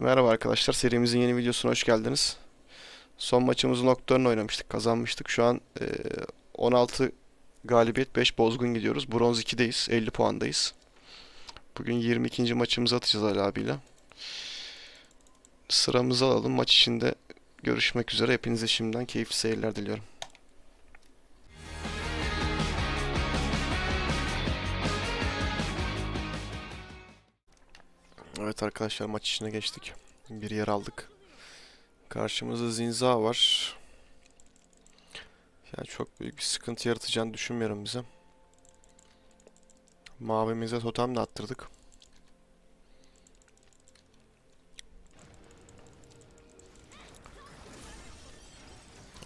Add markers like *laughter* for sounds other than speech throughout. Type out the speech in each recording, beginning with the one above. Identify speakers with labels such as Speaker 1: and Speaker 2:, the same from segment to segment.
Speaker 1: Merhaba arkadaşlar, serimizin yeni videosuna hoş geldiniz. Son maçımızı Nocturne oynamıştık, kazanmıştık. Şu an eee, 16 galibiyet, 5 bozgun gidiyoruz. Bronz 2'deyiz, 50 puandayız. Bugün 22. maçımızı atacağız Ali abiyle. Sıramızı alalım, maç içinde görüşmek üzere. Hepinize şimdiden keyifli seyirler diliyorum. Evet arkadaşlar maç içine geçtik. Bir yer aldık. Karşımızda Zinza var. Yani çok büyük bir sıkıntı yaratacağını düşünmüyorum bize. Mavimize totem de attırdık.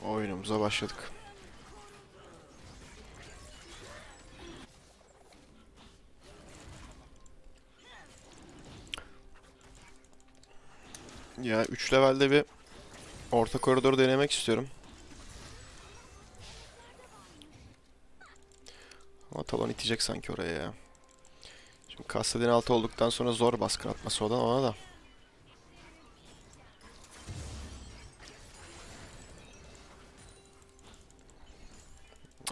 Speaker 1: Oyunumuza başladık. Ya 3 levelde bir orta koridoru denemek istiyorum. Ama talon itecek sanki oraya ya. Şimdi Kassadin altı olduktan sonra zor baskın atması olan ona da.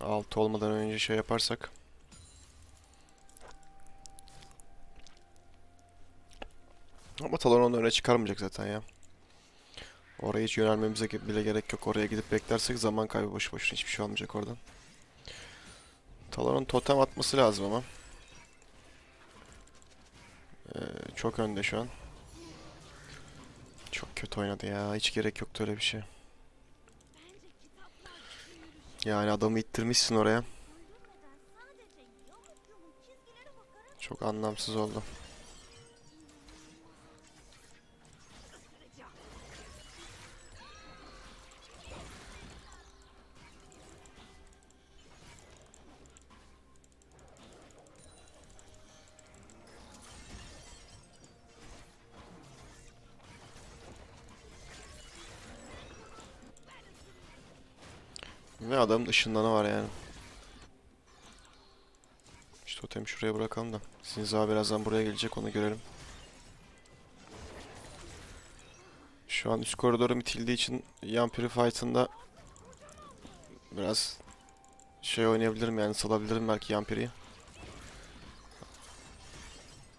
Speaker 1: Altı olmadan önce şey yaparsak. Ama talon onu öne çıkarmayacak zaten ya. Oraya hiç yönelmemize bile gerek yok. Oraya gidip beklersek zaman kaybı boş boşuna hiçbir şey olmayacak oradan. Talon'un totem atması lazım ama. Ee, çok önde şu an. Çok kötü oynadı ya. Hiç gerek yoktu öyle bir şey. Yani adamı ittirmişsin oraya. Çok anlamsız oldu. Adamın ışınlanı var yani. İşte totemi şuraya bırakalım da. Zinza birazdan buraya gelecek onu görelim. Şu an üst koridorum itildiği için Yampiri fight'ında biraz şey oynayabilirim yani salabilirim belki Yampiri'yi.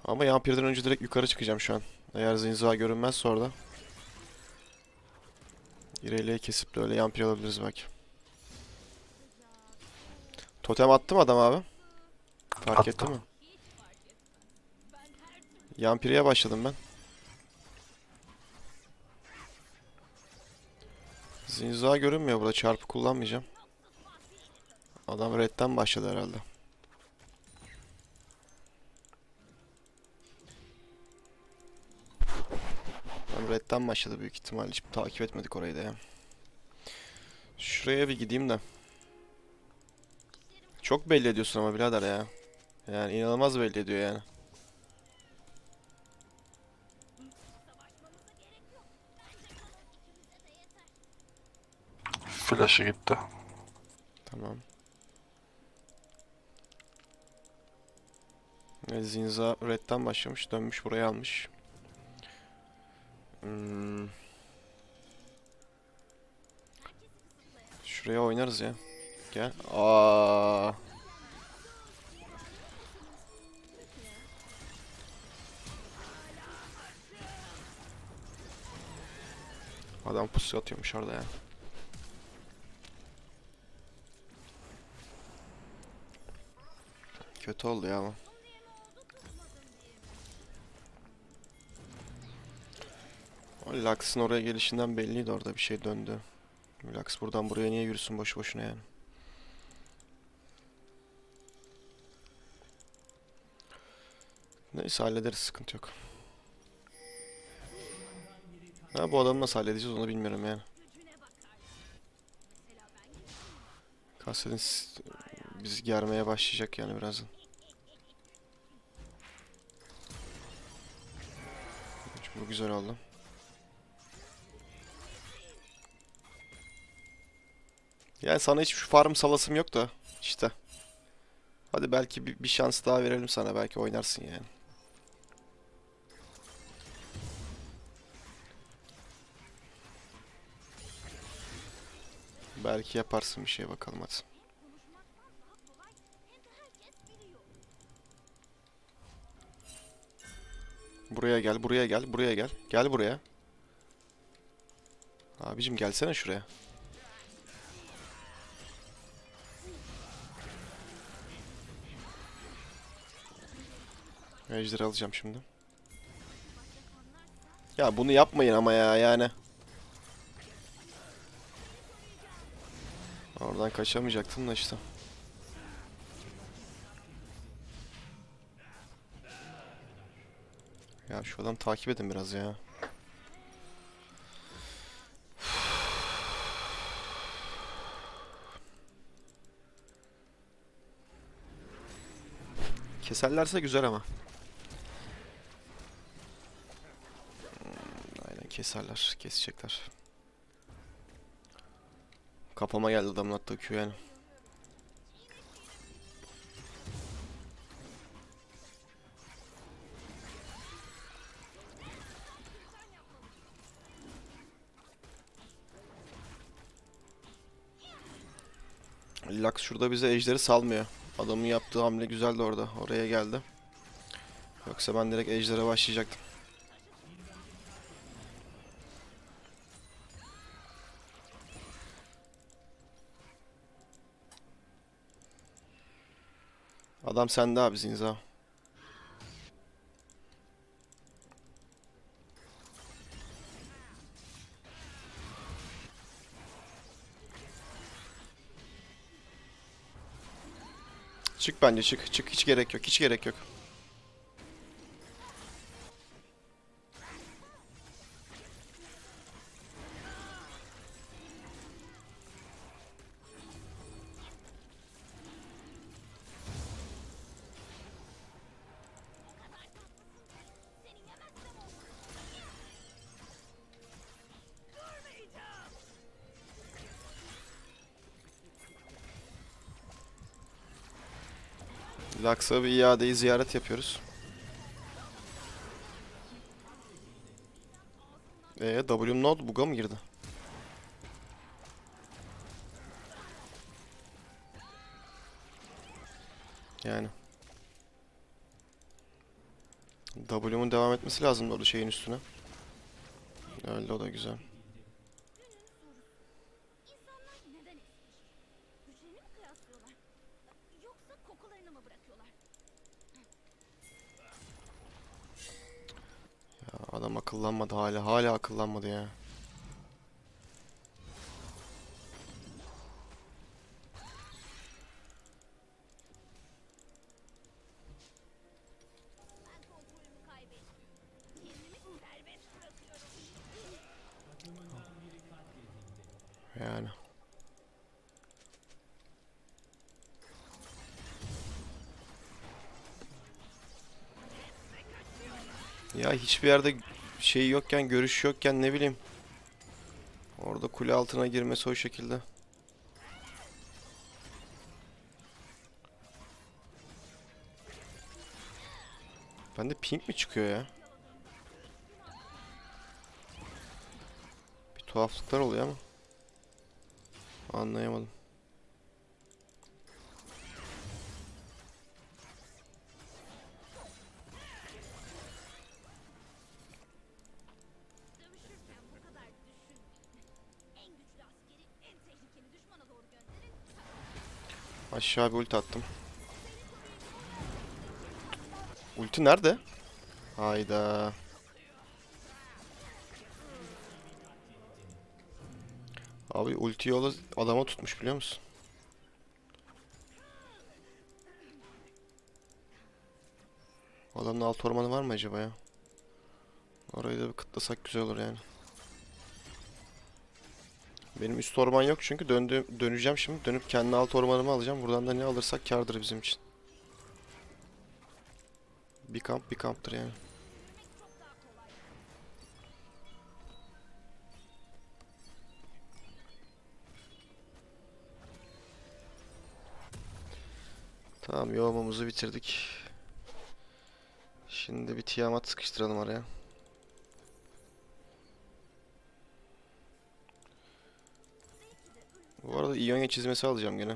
Speaker 1: Ama Yampiri'den önce direkt yukarı çıkacağım şu an. Eğer Zinza görünmezse orada. İrelia'yı kesip de öyle Yampiri alabiliriz belki. Totem attı mı adam abi? Fark
Speaker 2: Attı.
Speaker 1: etti mi? Yampiri'ye başladım ben. Zinza görünmüyor burada. Çarpı kullanmayacağım. Adam redden başladı herhalde. Adam redden başladı büyük ihtimalle. Hiç takip etmedik orayı da ya. Şuraya bir gideyim de. Çok belli ediyorsun ama birader ya. Yani inanılmaz belli ediyor yani.
Speaker 2: Flash'ı gitti.
Speaker 1: Tamam. Evet, Zinza redden başlamış. Dönmüş buraya almış. Hmm. Şuraya oynarız ya. Gel. Aa. Adam pusu atıyormuş orada ya. Kötü oldu ya ama. O Lux'ın oraya gelişinden belliydi orada bir şey döndü. Lux buradan buraya niye yürüsün boşu boşuna yani. Neyse hallederiz sıkıntı yok. Ha bu adamı nasıl halledeceğiz onu bilmiyorum yani. Kastet'in s- bizi germeye başlayacak yani birazdan. Bu güzel oldu. Yani sana hiç şu farm salasım yok da işte. Hadi belki bir, bir şans daha verelim sana belki oynarsın yani. Belki yaparsın bir şey bakalım hadi. Buraya gel, buraya gel, buraya gel. Gel buraya. Abicim gelsene şuraya. Ejderi alacağım şimdi. Ya bunu yapmayın ama ya yani. Oradan kaçamayacaktım da işte. Ya şu adam takip edin biraz ya. Keserlerse güzel ama. Aynen keserler. Kesecekler. Kafama geldi adamın attığı Q yani. Lux şurada bize ejderi salmıyor. Adamın yaptığı hamle güzeldi orada. Oraya geldi. Yoksa ben direkt ejdere başlayacaktım. Adam sende abi Zinza. Çık bence çık. Çık hiç gerek yok. Hiç gerek yok. Lux'a bir iadeyi ziyaret yapıyoruz. Eee W ne oldu? Bug'a mı girdi? Yani. W'mun devam etmesi lazım orada şeyin üstüne. Öyle o da güzel. Adam akıllanmadı hala. Hala akıllanmadı ya. Yani. Ya hiçbir yerde şey yokken, görüş yokken ne bileyim. Orada kule altına girmesi o şekilde. Bende pink mi çıkıyor ya? Bir tuhaflıklar oluyor ama. Anlayamadım. Aşağı bir ulti attım. Ulti nerede? Hayda. Abi ulti yolu adama tutmuş biliyor musun? Adamın alt ormanı var mı acaba ya? Orayı da bir kıtlasak güzel olur yani. Benim üst orman yok çünkü döndüğüm, döneceğim şimdi. Dönüp kendi alt ormanımı alacağım. Buradan da ne alırsak kârdır bizim için. Bir kamp bir kamptır yani. Tamam yoğumamızı bitirdik. Şimdi bir Tiamat sıkıştıralım araya. İonya çizmesi alacağım gene.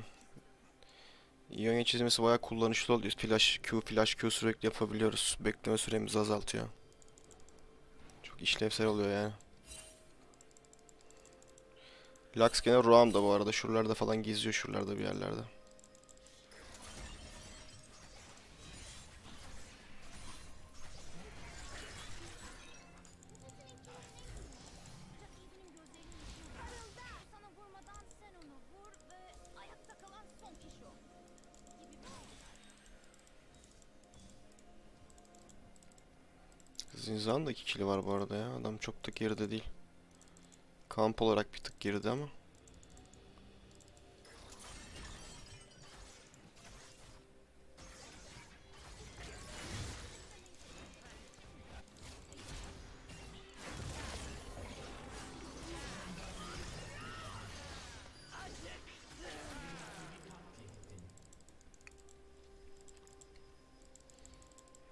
Speaker 1: İonya çizmesi bayağı kullanışlı oluyor. Flash Q, Flash Q sürekli yapabiliyoruz. Bekleme süremizi azaltıyor. Çok işlevsel oluyor yani. Lux gene Roam da bu arada. Şuralarda falan geziyor şuralarda bir yerlerde. Zinza'nın da 2 kili var bu arada ya. Adam çok da geride değil. Kamp olarak bir tık geride ama.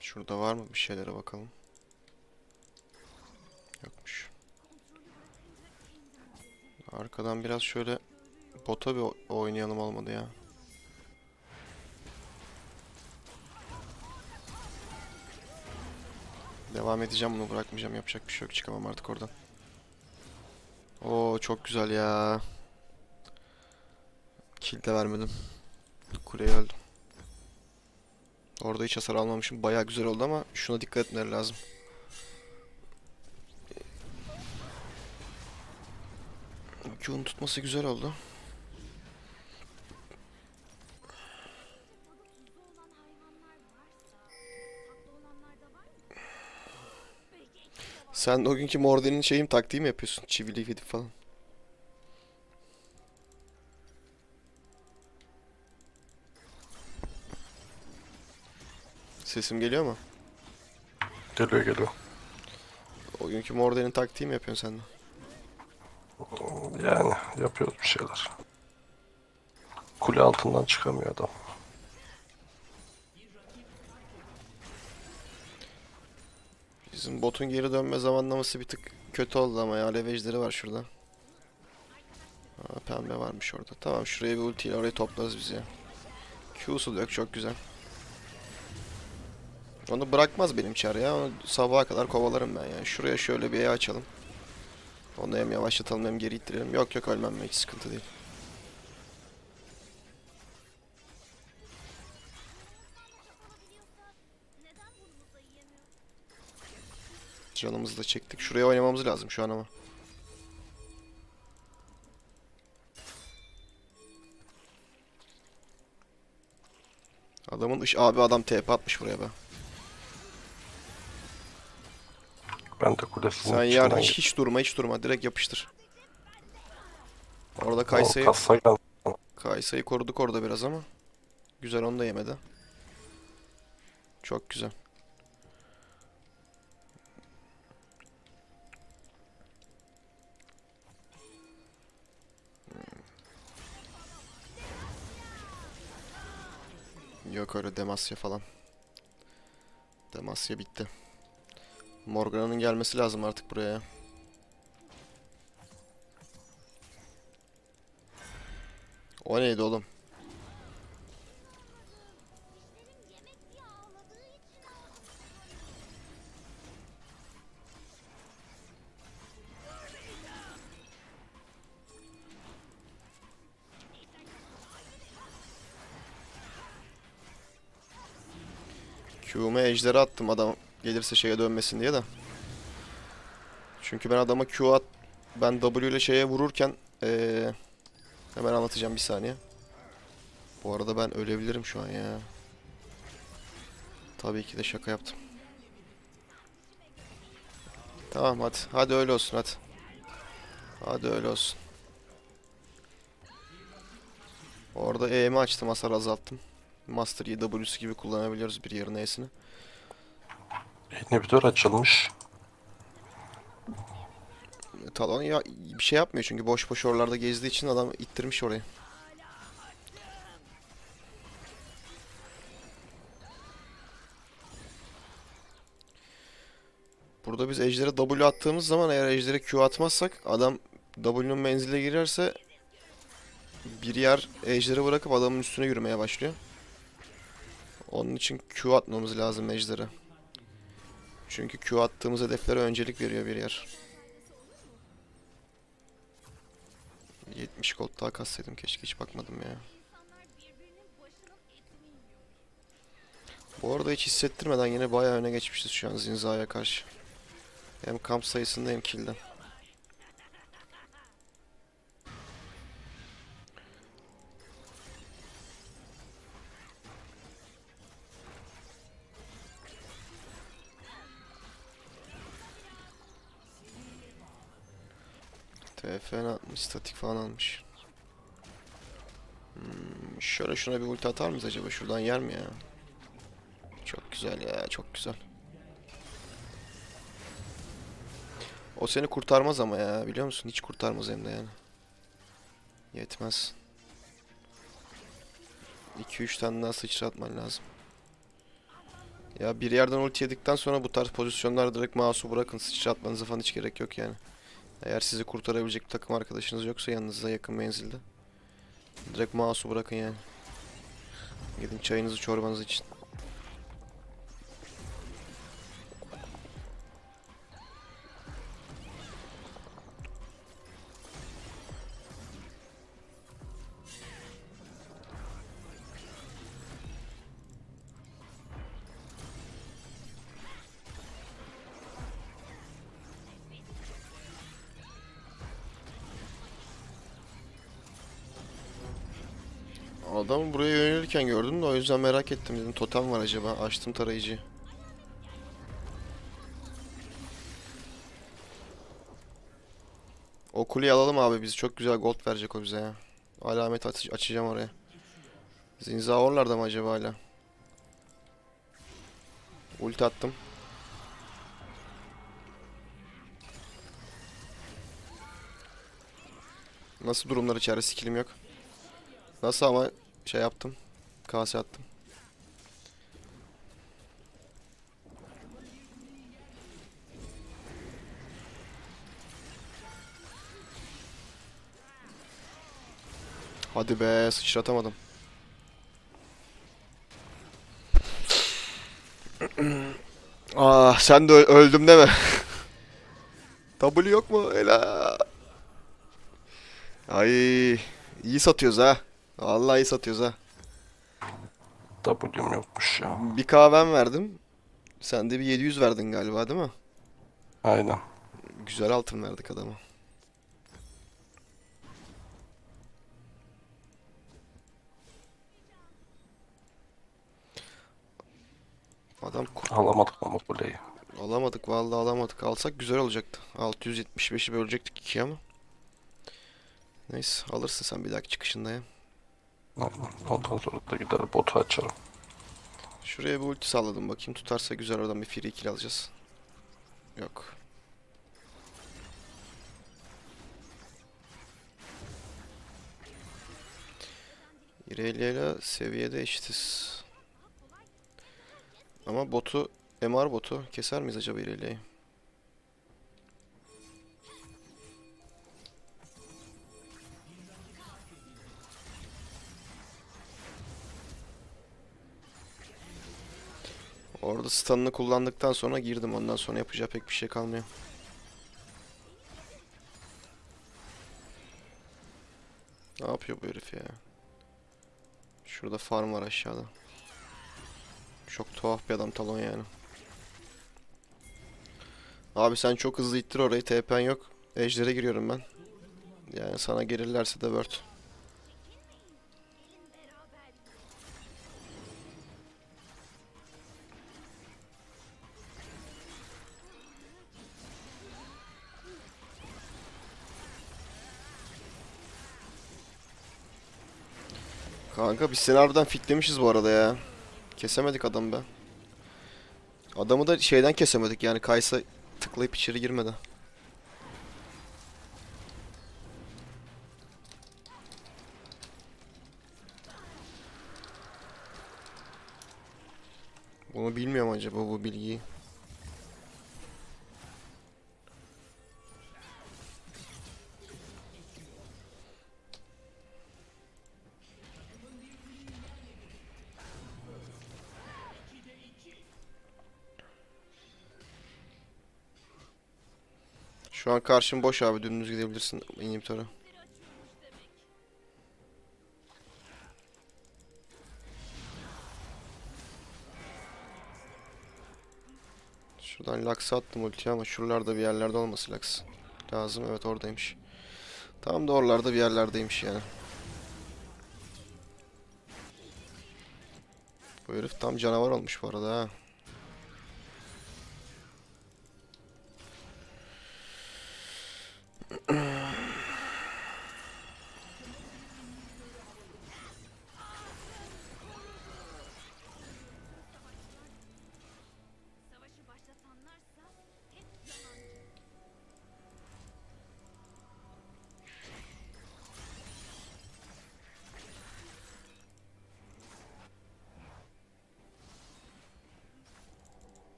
Speaker 1: Şurada var mı bir şeylere bakalım. Yokmuş. Arkadan biraz şöyle bota bir oynayalım olmadı ya. Devam edeceğim bunu bırakmayacağım yapacak bir şey yok çıkamam artık oradan. Oo çok güzel ya. Kill de vermedim. Kuleye öldüm. Orada hiç hasar almamışım. Bayağı güzel oldu ama şuna dikkat etmeleri lazım. Q'nun tutması güzel oldu. Sen o günkü Morden'in şeyim taktiği mi yapıyorsun? Çivili gidip falan. Sesim geliyor mu?
Speaker 3: Geliyor geliyor.
Speaker 1: O günkü Morden'in taktiği mi yapıyorsun sen de?
Speaker 3: Yani yapıyoruz bir şeyler. Kule altından çıkamıyor adam.
Speaker 1: Bizim botun geri dönme zamanlaması bir tık kötü oldu ama ya. Alev ejderi var şurada. Aa, pembe varmış orada. Tamam şuraya bir ultiyle orayı toplarız biz ya. Q'su yok çok güzel. Onu bırakmaz benim çar ya. Onu sabaha kadar kovalarım ben ya. Şuraya şöyle bir E açalım. Onu hem yavaşlatalım hem geri ittirelim. Yok yok ölmem hiç sıkıntı değil. Canımızı da çektik. Şuraya oynamamız lazım şu an ama. Adamın ış abi adam TP atmış buraya be.
Speaker 3: Ben de kulesinin
Speaker 1: Sen
Speaker 3: içinden
Speaker 1: yarın hiç, hiç durma hiç durma direkt yapıştır. Orada Kaysa'yı
Speaker 3: Kassa.
Speaker 1: Kaysa'yı koruduk orada biraz ama. Güzel onu da yemedi. Çok güzel. Yok öyle Demasya falan. Demasya bitti. Morgana'nın gelmesi lazım artık buraya. ya. O neydi oğlum? Q'umu ejderi attım adam gelirse şeye dönmesin diye de. Çünkü ben adama Q at ben W ile şeye vururken eee hemen anlatacağım bir saniye. Bu arada ben ölebilirim şu an ya. Tabii ki de şaka yaptım. Tamam hadi. Hadi öyle olsun hadi. Hadi öyle olsun. Orada E'mi açtım hasar azalttım. Master Yi W'su gibi kullanabiliyoruz bir yerine E'sini.
Speaker 3: İnhibitör açılmış.
Speaker 1: Talon ya bir şey yapmıyor çünkü boş boş oralarda gezdiği için adam ittirmiş orayı. Burada biz ejdere W attığımız zaman eğer ejdere Q atmazsak adam W'nun menziline girerse bir yer ejderi bırakıp adamın üstüne yürümeye başlıyor. Onun için Q atmamız lazım ejdere. Çünkü Q attığımız hedeflere öncelik veriyor bir yer. 70 gold daha kassaydım keşke hiç bakmadım ya. Bu arada hiç hissettirmeden yine bayağı öne geçmişiz şu an Zinza'ya karşı. Hem kamp sayısında hem kill'de. TFN atmış, statik falan almış. Hmm, şöyle şuna bir ulti atar mıyız acaba? Şuradan yer mi ya? Çok güzel ya, çok güzel. O seni kurtarmaz ama ya, biliyor musun? Hiç kurtarmaz hem de yani. Yetmez. 2-3 tane daha sıçratman lazım. Ya bir yerden ulti yedikten sonra bu tarz pozisyonlarda direkt mouse'u bırakın. Sıçratmanıza falan hiç gerek yok yani. Eğer sizi kurtarabilecek bir takım arkadaşınız yoksa yanınızda yakın menzilde. Direkt mouse'u bırakın yani. Gidin çayınızı çorbanızı için. Adamı buraya yönelirken gördüm de o yüzden merak ettim dedim. Totem var acaba? Açtım tarayıcıyı. O kuleyi alalım abi biz. Çok güzel gold verecek o bize ya. Alamet aç- açacağım oraya. Zinza oralarda mı acaba hala? Ulti attım. Nasıl durumlar içeride skillim yok. Nasıl ama şey yaptım. Kase attım. Hadi be sıçratamadım. *clears throat* ah sen de öldüm deme. *laughs* W yok mu? Ela. Ay iyi satıyoruz ha. Vallahi iyi satıyoruz ha.
Speaker 3: W'm yokmuş ya.
Speaker 1: Bir kahven verdim. Sen de bir 700 verdin galiba değil mi?
Speaker 3: Aynen.
Speaker 1: Güzel altın verdik adama. Adam
Speaker 3: Alamadık ama kuleyi.
Speaker 1: alamadık vallahi alamadık. Alsak güzel olacaktı. 675'i bölecektik ikiye ama. Neyse alırsın sen bir dahaki çıkışında ya.
Speaker 3: Ondan sonra da gider botu açarım.
Speaker 1: Şuraya bir ulti salladım bakayım tutarsa güzel oradan bir free kill alacağız. Yok. İrelia seviyede eşitiz. Ama botu, MR botu keser miyiz acaba İrelia'yı? Orada stun'ını kullandıktan sonra girdim. Ondan sonra yapacağı pek bir şey kalmıyor. Ne yapıyor bu herif ya? Şurada farm var aşağıda. Çok tuhaf bir adam Talon yani. Abi sen çok hızlı ittir orayı. TP'n yok. Ejder'e giriyorum ben. Yani sana gelirlerse de word. Kanka biz seni harbiden fitlemişiz bu arada ya. Kesemedik adamı be. Adamı da şeyden kesemedik yani Kaysa tıklayıp içeri girmedi. Bunu bilmiyorum acaba bu bilgiyi. An karşım boş abi dümdüz gidebilirsin inhibitöre. Şuradan Lux'a attım ultiyi ama şuralarda bir yerlerde olması Lux. Lazım evet oradaymış. Tam da oralarda bir yerlerdeymiş yani. Bu herif tam canavar olmuş bu arada ha.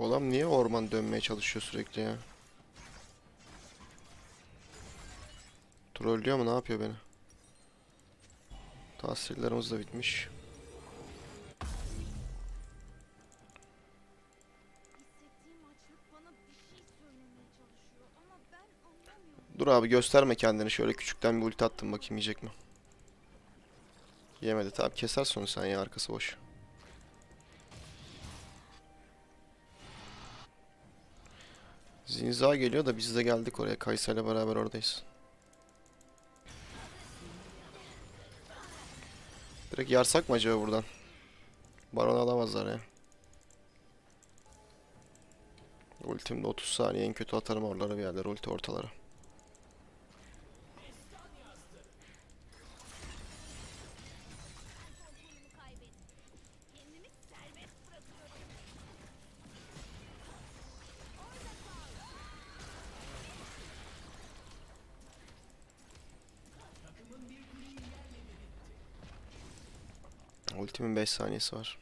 Speaker 1: Bu adam niye orman dönmeye çalışıyor sürekli ya? Trollüyor mu ne yapıyor beni? Tahsillerimiz de bitmiş. Dur abi gösterme kendini şöyle küçükten bir ulti attım bakayım yiyecek mi? Yemedi tamam keser sonu sen ya arkası boş. Zinza geliyor da biz de geldik oraya Kaysa beraber oradayız. Direkt yarsak mı acaba buradan? Baron alamazlar ya. Ultimde 30 saniye en kötü atarım oralara bir yerlere ulti ortalara. Ultimin 5 saniyesi var.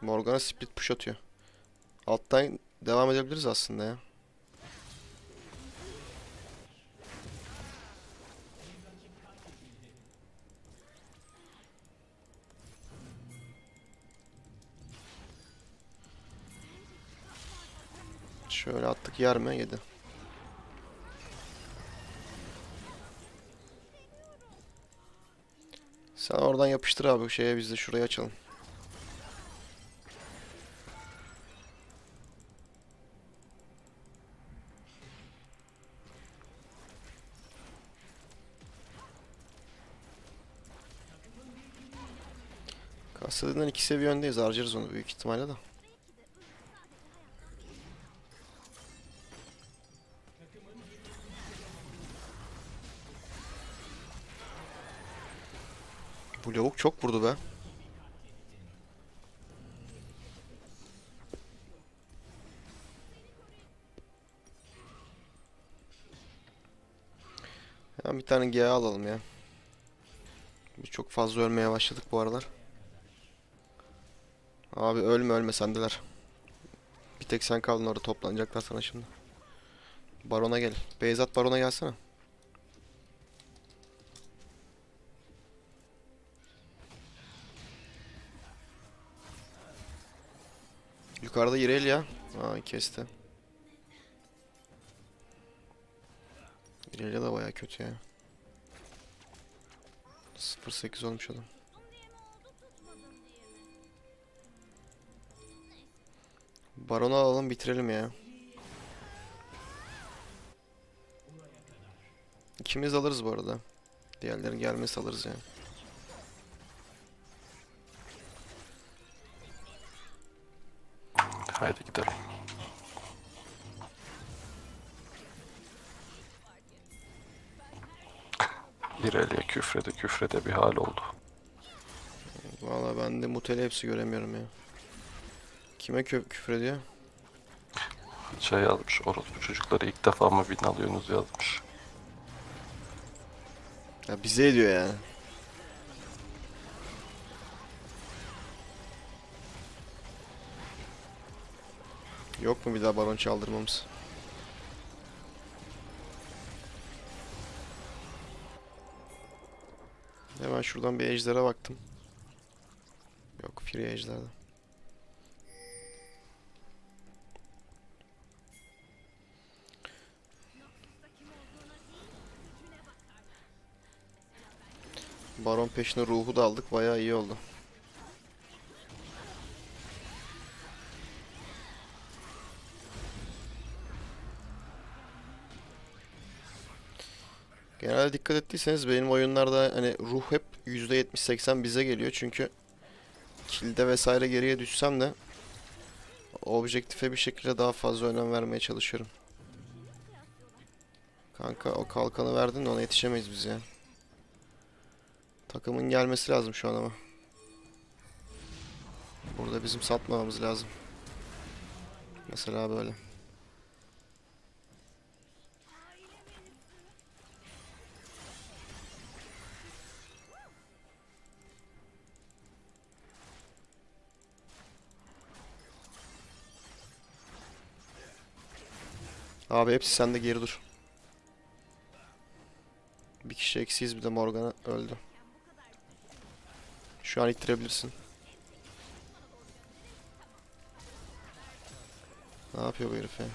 Speaker 1: Morgana split push atıyor. Alttan devam edebiliriz aslında ya. Şöyle attık yer mi? Yedi. Sen oradan yapıştır abi bu şeye biz de şurayı açalım. Kassadığından iki seviye öndeyiz. Harcarız onu büyük ihtimalle de. Çok vurdu be. Hemen bir tane GA alalım ya. Biz çok fazla ölmeye başladık bu aralar. Abi ölme ölme sendeler. Bir tek sen kaldın orada toplanacaklar sana şimdi. Barona gel. Beyzat Baron'a gelsene. Yukarıda Irelia. Aa kesti. Irelia da baya kötü ya. 0-8 olmuş adam. Baron'u alalım bitirelim ya. İkimiz alırız bu arada. Diğerlerin gelmesi alırız yani.
Speaker 3: Haydi gidelim. İreliye küfrede küfrede bir hal oldu.
Speaker 1: Valla ben de mutele hepsi göremiyorum ya. Kime kö küfür ediyor?
Speaker 3: Şey yazmış orospu çocukları ilk defa mı bin alıyorsunuz yazmış.
Speaker 1: Ya bize ediyor yani. Yok mu bir daha baron çaldırmamız? Hemen şuradan bir ejderha baktım. Yok free ejderha. Baron peşine ruhu da aldık. Bayağı iyi oldu. Genelde dikkat ettiyseniz benim oyunlarda hani ruh hep %70-80 bize geliyor çünkü kilde vesaire geriye düşsem de objektife bir şekilde daha fazla önem vermeye çalışıyorum. Kanka o kalkanı verdin de ona yetişemeyiz biz ya. Takımın gelmesi lazım şu an ama. Burada bizim satmamamız lazım. Mesela böyle. Abi hepsi sende geri dur. Bir kişi eksiyiz bir de Morgana öldü. Şu an ittirebilirsin. Ne yapıyor bu herif ya?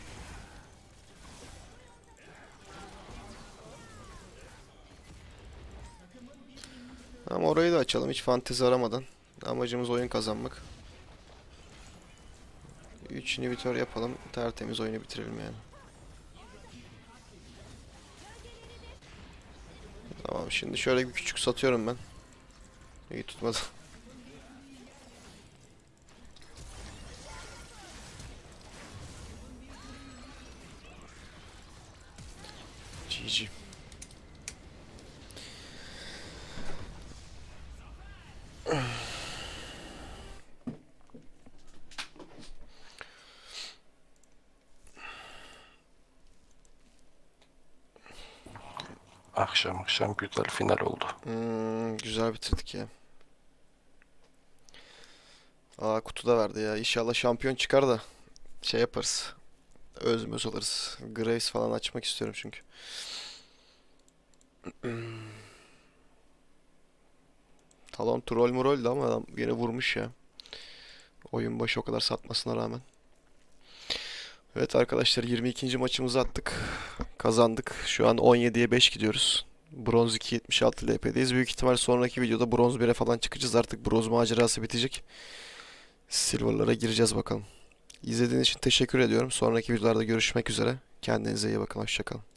Speaker 1: Ama orayı da açalım hiç fantezi aramadan. Amacımız oyun kazanmak. 3 inhibitör yapalım. Tertemiz oyunu bitirelim yani. Tamam şimdi şöyle bir küçük satıyorum ben. İyi tutmadı.
Speaker 3: Akşam akşam güzel final oldu.
Speaker 1: Hmm, güzel bitirdik ya. Aa kutu da verdi ya. İnşallah şampiyon çıkar da şey yaparız. Özmöz alırız. Graves falan açmak istiyorum çünkü. *clears throat* Talon troll murol ama adam yine vurmuş ya. Oyun başı o kadar satmasına rağmen. Evet arkadaşlar 22. maçımızı attık. Kazandık. Şu an 17'ye 5 gidiyoruz. Bronz 2 76 LP'deyiz. Büyük ihtimal sonraki videoda bronz 1'e falan çıkacağız. Artık bronz macerası bitecek. Silver'lara gireceğiz bakalım. İzlediğiniz için teşekkür ediyorum. Sonraki videolarda görüşmek üzere. Kendinize iyi bakın. Hoşçakalın.